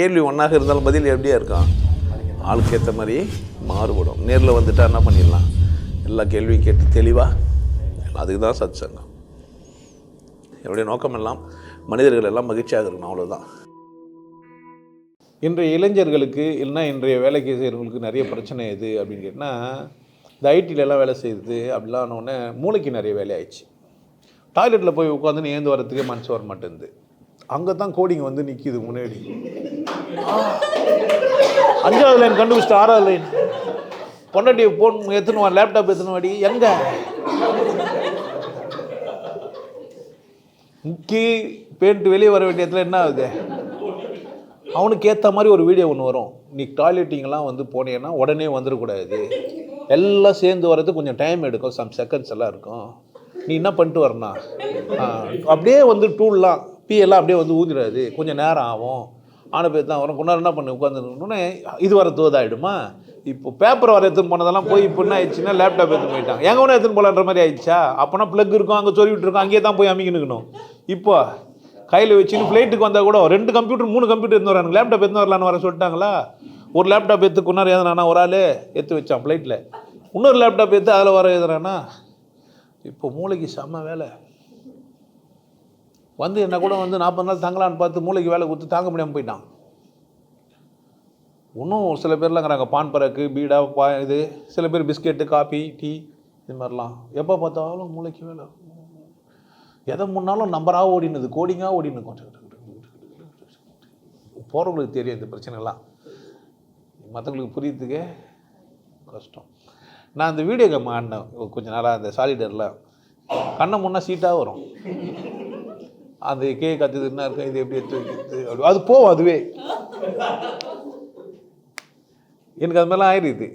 கேள்வி ஒன்றாக இருந்தாலும் பதில் எப்படியா இருக்கும்? ஆளுக்கு ஏற்ற மாதிரி மாறுபடும். நேரில் வந்துட்டால் என்ன பண்ணிடலாம்? எல்லா கேள்வியும் கேட்டு தெளிவாக அதுக்கு தான் சத் சங்கம் என்னுடைய நோக்கம் எல்லாம் மனிதர்கள் எல்லாம் மகிழ்ச்சியாக இருக்கணும் அவ்வளோதான் இன்றைய இளைஞர்களுக்கு இல்லைன்னா இன்றைய வேலைக்கு செய்கிறவங்களுக்கு நிறைய பிரச்சனை எது அப்படின்னு கேட்டால் இந்த ஐடிலலாம் வேலை செய்யுது அப்படிலாம் உடனே மூளைக்கு நிறைய வேலை ஆயிடுச்சு. டாய்லெட்டில் போய் உட்காந்து ஏந்து வரத்துக்கே மனசு வர மாட்டேங்குது அங்கே தான் கோடிங் வந்து நிற்கிது முன்னாடி. அஞ்சாவது லைன் கண்டுபிடிச்சிட்டு ஆறாவது லைன் பொண்டாட்டி ஃபோன் எடுத்துன்னு லேப்டாப் எடுத்துன்னு வாடி எங்கே? முக்கி பெயிண்ட் வெளியே வர வேண்டிய இடத்துல என்ன ஆகுது? அவனுக்கு ஏற்ற மாதிரி ஒரு வீடியோ ஒன்று வரும். நீ டாய்லெட்டிங்கெல்லாம் வந்து போனீங்கன்னா உடனே வந்துடக்கூடாது. எல்லாம் சேர்ந்து வர்றது கொஞ்சம் டைம் எடுக்கும். சம் செகண்ட்ஸ் எல்லாம் இருக்கும். நீ என்ன பண்ணிட்டு வரணும்? அப்படியே வந்து டூல்லாம் பீ எல்லாம் அப்படியே வந்து ஊதிடாது கொஞ்சம் நேரம் ஆகும். ஆன பேர் தான் வரும். கொண்டாடு என்ன பண்ணி உட்காந்துருக்கணுன்னே இது வர தோதாயிடுமா இப்போ பேப்பர் வர எடுத்துன்னு போனதெல்லாம் போய் இப்போ என்ன ஆயிடுச்சுன்னா லேப்டாப் எடுத்துன்னு போயிட்டாங்க. எங்கே ஒன்று எடுத்துன்னு போகலான்ற மாதிரி ஆயிடுச்சா? அப்போனா ப்ளக் இருக்கும் அங்கே சொல்லி விட்டுருக்கோம் அங்கேயே தான் போய் அமைக்கணும் இப்போ கையில் வச்சுன்னு ஃப்ளைட்டுக்கு வந்தால் கூட ரெண்டு கம்ப்யூட்டர் மூணு கம்ப்யூட்டர் எடுத்து வராங்க லேப்டாப் எடுத்து வரலான்னு வர சொல்லிட்டாங்களா? ஒரு லேப்டாப் எடுத்து கொண்டாரு எதுனா ஒரு ஆள் எடுத்து வச்சான் ஃப்ளைட்டில் இன்னொரு லேப்டாப் எடுத்து அதில் வர எதுனா இப்போ மூளைக்கு செம்ம வேலை. வந்து என்ன கூட வந்து நாற்பது நாள் தங்கலான்னு பார்த்து மூளைக்கு வேலை கொடுத்து தாங்க முடியாமல் போயிட்டான். இன்னும் ஒரு சில பேர்லாம் இருக்கிறாங்க. பான் பறக்கு பீடா பா இது சில பேர் பிஸ்கெட்டு காஃபி டீ இது மாதிரிலாம். எப்போ பார்த்தாலும் மூளைக்கு வேலை. எதை முன்னாலும் நம்பராக ஓடினது கோடிங்காக ஓடினு போகிறவங்களுக்கு தெரியும் இந்த பிரச்சனைலாம் மற்றவங்களுக்கு புரியறதுக்கே கஷ்டம். நான் இந்த வீடியோ கேம் ஆடினேன் கொஞ்சம் நாளாக அந்த சாலிடரில். கண்ணை முன்னே சீட்டாக வரும். அந்த கே கத்துது என்ன இருக்கும் இது எப்படி எடுத்து வைக்கிறது? அப்படி. அது போகும் அதுவே. எனக்கு அது மாதிரிலாம் ஆயிடுது.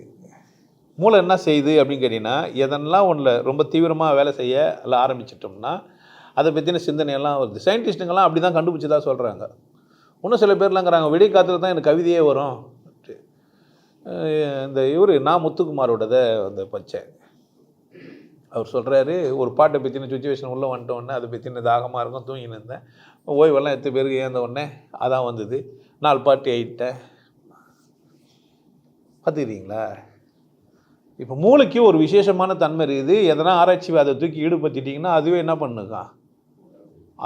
மூளை என்ன செய்யுது அப்படின்னு கேட்டிங்கன்னா எதெல்லாம் ஒன்றில் ரொம்ப தீவிரமாக வேலை செய்ய எல்லாம் ஆரம்பிச்சிட்டோம்னா அதை பற்றின சிந்தனையெல்லாம் வருது. சயின்டிஸ்ட்டுங்கெல்லாம் அப்படி தான் கண்டுபிடிச்சதா சொல்கிறாங்க இன்னும் சில பேர்லாங்கிறாங்க விடிய காலத்தில் தான் எனக்கு கவிதையே வரும். இந்த இவர் நான் முத்துக்குமாரோடதை அந்த பச்சை. அவர் சொல்கிறாரு ஒரு பாட்டை பற்றின சுச்சுவேஷன் உள்ளே வந்துட்டோடனே அதை பற்றின தாகமாக இருக்கும் தூங்கின்னு இருந்தேன். ஓய்வெல்லாம் எத்தனை பேருக்கு ஏந்த உடனே அதான் வந்தது. நாலு பாட்டு ஆகிட்டேன் பார்த்துக்கிறீங்களா? இப்போ மூளைக்கு ஒரு விசேஷமான தன்மை இருக்குது. எதனா ஆராய்ச்சி அதை தூக்கி ஈடுபடுத்திட்டிங்கன்னா அதுவே என்ன பண்ணுக்கா?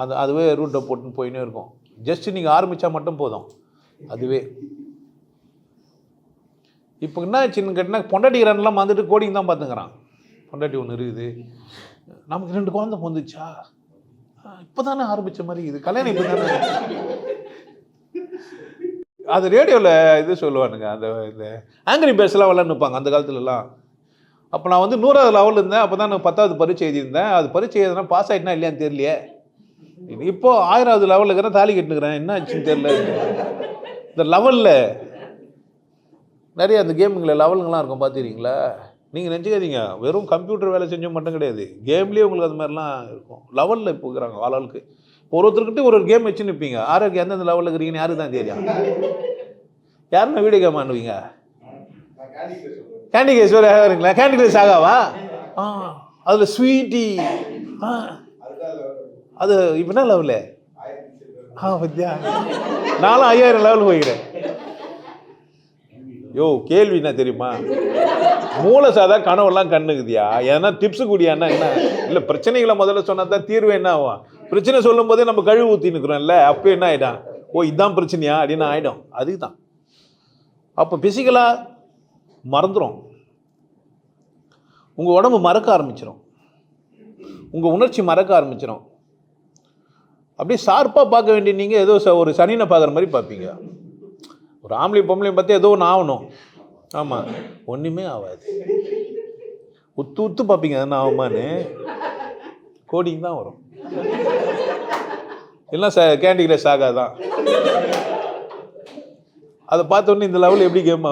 அது அதுவே ரூட்டை போட்டுன்னு போயின்னே இருக்கும். ஜஸ்ட் நீங்கள் ஆரம்பித்தா மட்டும் போதும். அதுவே. இப்போ என்ன ஆச்சுன்னு பொண்டாட்டி பொண்டாட்டிக்கிறான்லாம் வந்துட்டு கோடிங் தான் பார்த்துக்கிறான். பொண்டாட்டி ஒன்று இருக்குது. நமக்கு ரெண்டு குழந்தை பொந்துச்சா? இப்போ தானே ஆரம்பித்த மாதிரி இது. கல்யாணம் இப்போ தானே அது ரேடியோவில் இது சொல்லுவானுங்க அந்த இந்த ஆங்கிரி பேர்ஸ்லாம் விளாண்டுப்பாங்க அந்த காலத்துலலாம். அப்போ நான் வந்து நூறாவது லெவலில் இருந்தேன் அப்போ தான் நான் பத்தாவது பரீட்சை எழுதியிருந்தேன். அது பரீட்சை எழுதுனா பாஸ் ஆகிட்டுனா இல்லையான்னு தெரியலையே. இப்போ ஆயிராவது லெவலில் இருக்கிறேன் தாலி கட்டுனுக்கிறேன். என்ன ஆச்சுன்னு தெரியல. இந்த லெவலில் நிறைய அந்த கேமுங்களில் லெவலுங்கெல்லாம் இருக்கும் பார்த்துக்கிறீங்களா நீங்கள் நினச்சிக்காதீங்க. வெறும் கம்ப்யூட்டர் வேலை செஞ்சோம் மட்டும் கிடையாது. கேம்லேயே உங்களுக்கு அது மாதிரிலாம் இருக்கும். லெவலில் இப்போ இருக்கிறாங்க ஆளுக்கு ஒரு ஒரு ஒரு கேம் வச்சு நிற்பீங்க ஆரோக்கியம் எந்தெந்த லெவலில் இருக்கிறீங்கன்னு யாருக்கு தான் தெரியும்? யாருன்னா வீடியோ கேம் ஆண்டுவீங்க கேண்டி கேஸ் வேறு யாருங்களா? Candy case ஆகாவா? ஆ அதில் ஸ்வீட்டி ஆ. அது இப்போ என்ன லெவலு ஆ பத்தியா நானும் ஐயாயிரம் லெவல் போய்கிறேன் யோ கேள்வி என்ன தெரியுமா? மூளை சாதா கனவெல்லாம் கண்ணுக்குதியா? ஏன்னா டிப்ஸு கூடியான்னா என்ன? இல்லை பிரச்சனைகளை முதல்ல சொன்னால் தான் தீர்வு என்ன ஆகும்? பிரச்சனை சொல்லும் போதே நம்ம கழுவு ஊற்றி நிற்கிறோம்ல அப்போ என்ன ஆகிடும் ஓ இதான் பிரச்சனையா? அப்படின்னு ஆகிடும் அதுக்கு தான் அப்போ ஃபிசிக்கலாக மறந்துடும் உங்கள் உடம்பு மறக்க ஆரம்பிச்சிடும் உங்கள் உணர்ச்சி மறக்க ஆரம்பிச்சிடும் அப்படியே ஷார்ப்பாக பார்க்க வேண்டிய நீங்கள் ஏதோ ச- ஒரு சனினை பார்க்குற மாதிரி பார்ப்பீங்க. ஒரு ஆம்பளை பொம்பளையும் பார்த்து ஏதோ ஒன்று ஆகணும். ஆமாம் ஒன்றுமே ஆகாது உத்து உத்து பார்ப்பீங்க அது என்ன ஆகுமான்னு. கோடிங் தான் வரும். எல்லாம் ச கேண்டி கிரஷ் ஆகாதான் அதை பார்த்தோன்னே இந்த லெவலில் எப்படி கேம்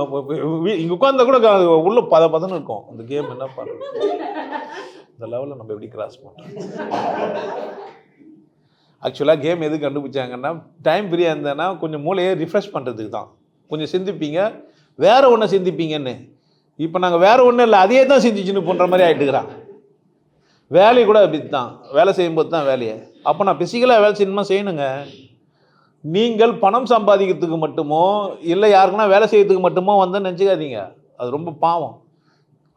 இங்கே உட்காந்தா கூட அது உள்ள பத பதன்னு இருக்கும். இந்த கேம் என்ன பண்ணுறது இந்த லெவலில் நம்ம எப்படி கிராஸ் பண்ணுறோம் ஆக்சுவலாக கேம் எது கண்டுபிடிச்சாங்கன்னா டைம் ஃப்ரீயாக இருந்தேன்னா கொஞ்சம் மூளையை ரிஃப்ரெஷ் பண்ணுறதுக்கு தான். கொஞ்சம் சிந்திப்பீங்க. வேற ஒன்றை சிந்திப்பீங்கன்னு. இப்போ நாங்கள் வேற ஒன்றும் இல்லை அதையே தான் சிந்திச்சுன்னு பண்ணுற மாதிரி ஆகிட்டுக்கிறான் வேலையை கூட அப்படி தான் வேலை செய்யும்போது தான் வேலையை. அப்போ நான் ஃபிசிக்கலாக வேலை செய்யணுமா? செய்யணுங்க. நீங்கள் பணம் சம்பாதிக்கிறதுக்கு மட்டுமோ இல்லை யாருக்குன்னா வேலை செய்யறதுக்கு மட்டுமோ வந்து நினச்சிக்காதீங்க. அது ரொம்ப பாவம்.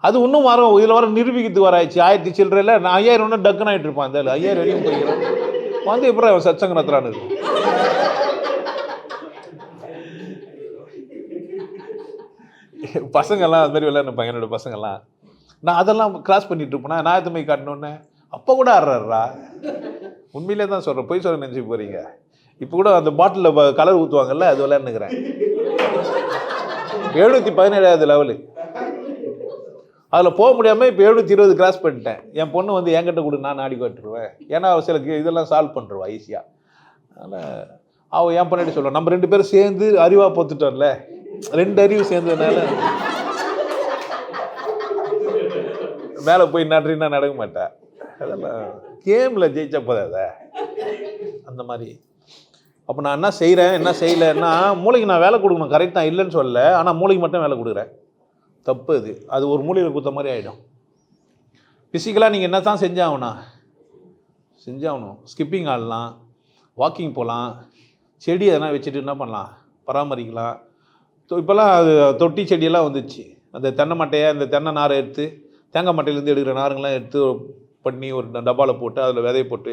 அது இன்னும் வரும் இதில் வர நிரூபிக்கிறதுக்கு வராச்சு ஆயிரத்தி சில்லறையில் நான் ஐயாயிரம் ஒன்று டக்குன்னு ஆகிட்டு இருப்பான். இந்த ஐயாயிரம் வரைக்கும் போய்க்கிறேன் வந்து எப்படி அவன் சச்சங்க நடத்துறான்னு இருக்கும் பசங்கள்லாம் அது மாதிரி விளையாடுப்பாங்க என்னோட பசங்கள்லாம் நான் அதெல்லாம் கிராஸ் பண்ணிட்டு இருப்பேனா நான் எத்தனை போய் அப்போ கூட ஆடுறாருடா. உண்மையிலே தான் சொல்கிறேன் போய் சொல்ல நினச்சி போகிறீங்க இப்போ கூட அந்த பாட்டிலில் கலர் ஊற்றுவாங்கல்ல அது விளையாண்டுக்கிறேன் எழுநூற்றி பதினேழாவது லெவலு அதில் போக முடியாமல் இப்போ எழுநூற்றி இருபது கிராஸ் பண்ணிட்டேன். என் பொண்ணு வந்து என்கிட்ட கொடு நான் ஆடி காட்டுருவேன். ஏன்னா அவள் சில இதெல்லாம் சால்வ் பண்ணுருவா ஈஸியாக அதனால் அவள் என் பண்ணிட்டு சொல்லுவான் நம்ம ரெண்டு பேரும் சேர்ந்து அறிவாக பொத்துட்டோம்ல. ரெண்டு அறிவு சேர்ந்ததுனால மேலே போய் நன்றின்னா நடக்க மாட்டேன் அதெல்லாம் கேமில் ஜெயிச்ச போதாத? அந்த மாதிரி. அப்போ நான் என்ன செய்கிறேன் என்ன செய்யலைன்னா மூளைக்கு நான் வேலை கொடுக்கணும். கரெக்டாக இல்லைன்னு சொல்லல. ஆனால் மூளைக்கு மட்டும் வேலை கொடுக்குறேன். தப்பு அது. அது ஒரு மூலையில் கொடுத்த மாதிரி ஆகிடும் ஃபிசிக்கலாக நீங்கள் என்ன தான் செஞ்சாகணும்? செஞ்சாகணும். ஸ்கிப்பிங் ஆடலாம். வாக்கிங் போகலாம் செடி எதனா வச்சுட்டு என்ன பண்ணலாம்? பராமரிக்கலாம். இப்போல்லாம் அது தொட்டி செடியெல்லாம் வந்துச்சு. அந்த தென்னை மட்டையை அந்த தென்னை நாரை எடுத்து தேங்காய் மட்டையிலேருந்து எடுக்கிற நாருங்கெல்லாம் எடுத்து பண்ணி ஒரு டப்பாவில் போட்டு அதில் விதைய போட்டு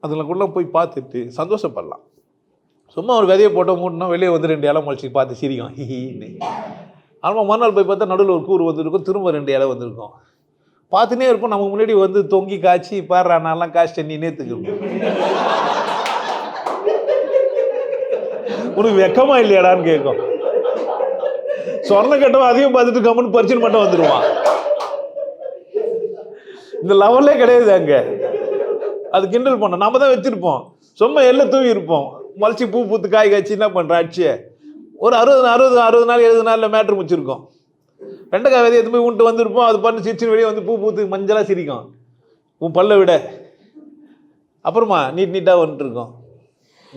அதில் கூட போய் பார்த்துட்டு சந்தோஷப்படலாம். சும்மா ஒரு விதையை போட்டு மூட்டினா வெளியே வந்து ரெண்டு இலை முளைச்சி பார்த்து சிரிக்கும். ஹிஹின்னு. ஆனால் மறுநாள் போய் பார்த்தா நடுவில் ஒரு கூறு வந்துருக்கும் திரும்ப ரெண்டு இலை வந்திருக்கும். பார்த்துனே இருப்போம். நம்ம முன்னாடி வந்து தொங்கி காய்ச்சி பாடுறா நான்லாம் காய்ச்சி நீ நேற்றுக்கு உனக்கு வெக்கமா இல்லையாடான்னு கேட்கும். சொர்ண கட்டம் அதையும் பார்த்துட்டு கம்முன்னு பறிச்சுன்னு மட்டும் வந்துடுவான் இந்த லெவல்லே கிடையாது அங்க. அது கிண்டல் பண்ணோம். நம்ம தான் வச்சிருப்போம். சும்மா எல்லாம் தூவி இருப்போம். முளைச்சி பூ பூத்து காய் காய்ச்சி என்ன பண்ற ஆட்சியை? ஒரு அறுபது அறுபது அறுபது நாள் எழுபது நாளில் மேட்ரு முடிச்சிருக்கோம். வெண்டைக்காய் விதை எடுத்து போய் உன்ட்டு வந்திருப்போம். அது பண்ணி சிரிச்சு வெளியே வந்து பூ பூத்து மஞ்சளாக சிரிக்கும். உன் பல்ல விட. அப்புறமா நீட் நீட்டாக வந்துட்டுருக்கோம்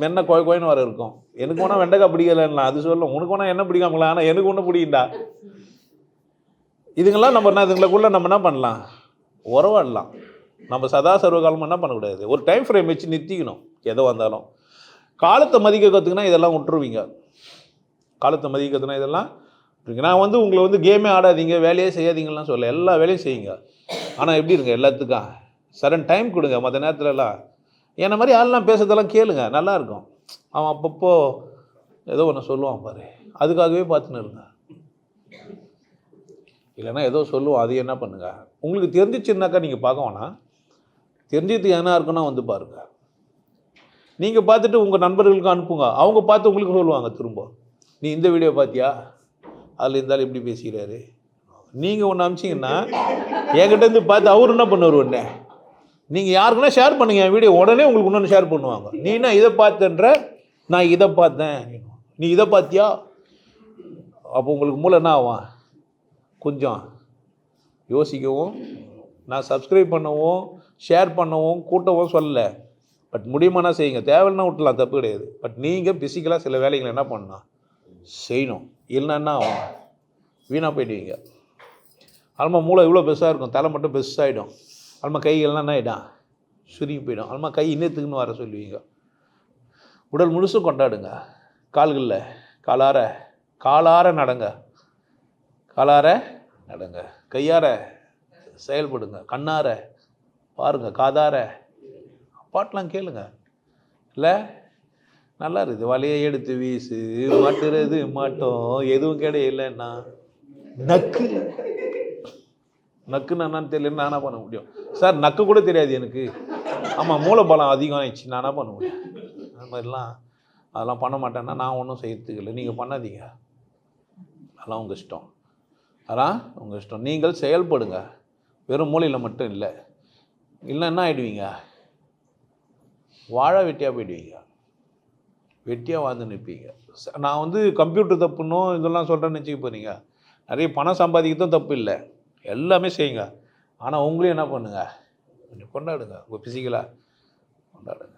மென்ன கோய் கோயின்னு வர இருக்கும். எனக்கு வேணால் வெண்டைக்காய் பிடிக்கலன்னா அது சொல்லும். உனக்கு வேணால் என்ன பிடிக்காமலாம் ஆனால் எனக்கு ஒன்றும் பிடிக்கும்டா. இதுங்கெல்லாம் நம்ம என்ன இதுங்களுக்குள்ள நம்ம என்ன பண்ணலாம்? உறவாடலாம். நம்ம சதா சர்வகாலமாக என்ன பண்ணக்கூடாது? ஒரு டைம் ஃப்ரேம் வச்சு நிறுத்திக்கணும் எதோ வந்தாலும். காலத்தை மதிக்க கற்றுக்குன்னா இதெல்லாம் விட்டுருவீங்க. காலத்தை மதிக்க கற்றுனா இதெல்லாம் நான் வந்து உங்களை வந்து கேமே ஆடாதீங்க வேலையே செய்யாதீங்கலாம் சொல்ல எல்லா வேலையும் செய்யுங்க. ஆனால் எப்படி இருங்க எல்லாத்துக்கும். சடன் டைம் கொடுங்க மற்ற நேரத்துலலாம். என்னை மாதிரி ஆள்லாம் பேசுறதெல்லாம் கேளுங்க நல்லாயிருக்கும். அவன் அப்பப்போ ஏதோ ஒன்று சொல்லுவான் பாரு. அதுக்காகவே பார்த்துன்னு இருங்க இல்லைன்னா ஏதோ சொல்லுவோம் அது என்ன பண்ணுங்க? உங்களுக்கு தெரிஞ்சிச்சுன்னாக்கா நீங்கள் பார்க்க வேணாம். தெரிஞ்சது என்ன இருக்குன்னா வந்து பாருங்க. நீங்கள் பார்த்துட்டு உங்கள் நண்பர்களுக்கு அனுப்புங்க. அவங்க பார்த்து உங்களுக்கு சொல்லுவாங்க திரும்ப. நீ இந்த வீடியோ பார்த்தியா? அதில் இருந்தாலும் இப்படி பேசிக்கிறாரு. நீங்கள் ஒன்று அமிச்சிங்கன்னா என்கிட்ட இருந்து பார்த்து அவர் என்ன பண்ணுவார் உடனே? நீங்கள் யாருக்குன்னா ஷேர் பண்ணுங்க என் வீடியோ உடனே உங்களுக்கு இன்னொன்று ஷேர் பண்ணுவாங்க. நீ என்ன இதை பார்த்தன்ற? நான் இதை பார்த்தேன். நீ இதை பார்த்தியா? அப்போ உங்களுக்கு மூளை என்ன ஆகும்? கொஞ்சம் யோசிக்கவும் நான் சப்ஸ்கிரைப் பண்ணவும் ஷேர் பண்ணவும் கூட்டவும் சொல்லலை. பட் முடியுமானா செய்யுங்க? தேவைன்னா விட்டுலாம் தப்பு கிடையாது. பட் நீங்கள் பிசிக்கலாக சில வேலைகளை என்ன பண்ணலாம் செய்யணும். இல்லைன்னா என்ன ஆகும்? வீணாக போயிடுவீங்க. ஆமாம் மூளை இவ்வளோ பெருசாக இருக்கும். தலை மட்டும் பெருசாகிடும் அல்மா கைகள்லாம் என்ன ஆகிடும் சுருங்கி போயிடும். அல்மா கை இன்னத்துக்குன்னு வர சொல்லுவீங்க. உடல் முழுசும் கொண்டாடுங்க. கால்களில் காலார காலார நடங்க. காலார நடங்க. கையார செயல்படுங்க. கண்ணார பாருங்க. காதார. பாட்டெலாம் கேளுங்க. இல்லை? நல்லா இருக்குது வலையை எடுத்து வீசு மாட்டுறது மாட்டோம். எதுவும் கிடையலன்னா நக்கு. நக்குன்னு என்னன்னு தெரியல நானா பண்ண முடியும். சார் நக்கு கூட தெரியாது எனக்கு. ஆமாம் மூளைபலம் அதிகம் ஆயிடுச்சு நானா பண்ண முடியும். அந்த மாதிரிலாம் அதெல்லாம் பண்ண மாட்டேன்னா நான் ஒன்றும் செய்யறதுக்கு இல்லை நீங்கள் பண்ணாதீங்க. அதெல்லாம் உங்கள் இஷ்டம். அதான் உங்கள் இஷ்டம். நீங்கள் செயல்படுங்க. வெறும் மூலையில் மட்டும் இல்லை. இல்லை என்ன ஆகிடுவீங்க வாழ வெட்டியாக போயிடுவீங்க. வெட்டியாக வாழ்ந்து நிற்பீங்க. ச- நான் வந்து கம்ப்யூட்டர் தப்புன்னோ இதெல்லாம் சொல்கிறேன்னு வச்சுக்க போகிறீங்க நிறைய பணம் சம்பாதிக்கிறதும் தப்பு இல்லை. எல்லாமே செய்யுங்க. ஆனால் உங்களையும் என்ன பண்ணுங்கள் கொஞ்சம் கொண்டாடுங்க. உங்கள் ஃபிசிக்கலாக கொண்டாடுங்க.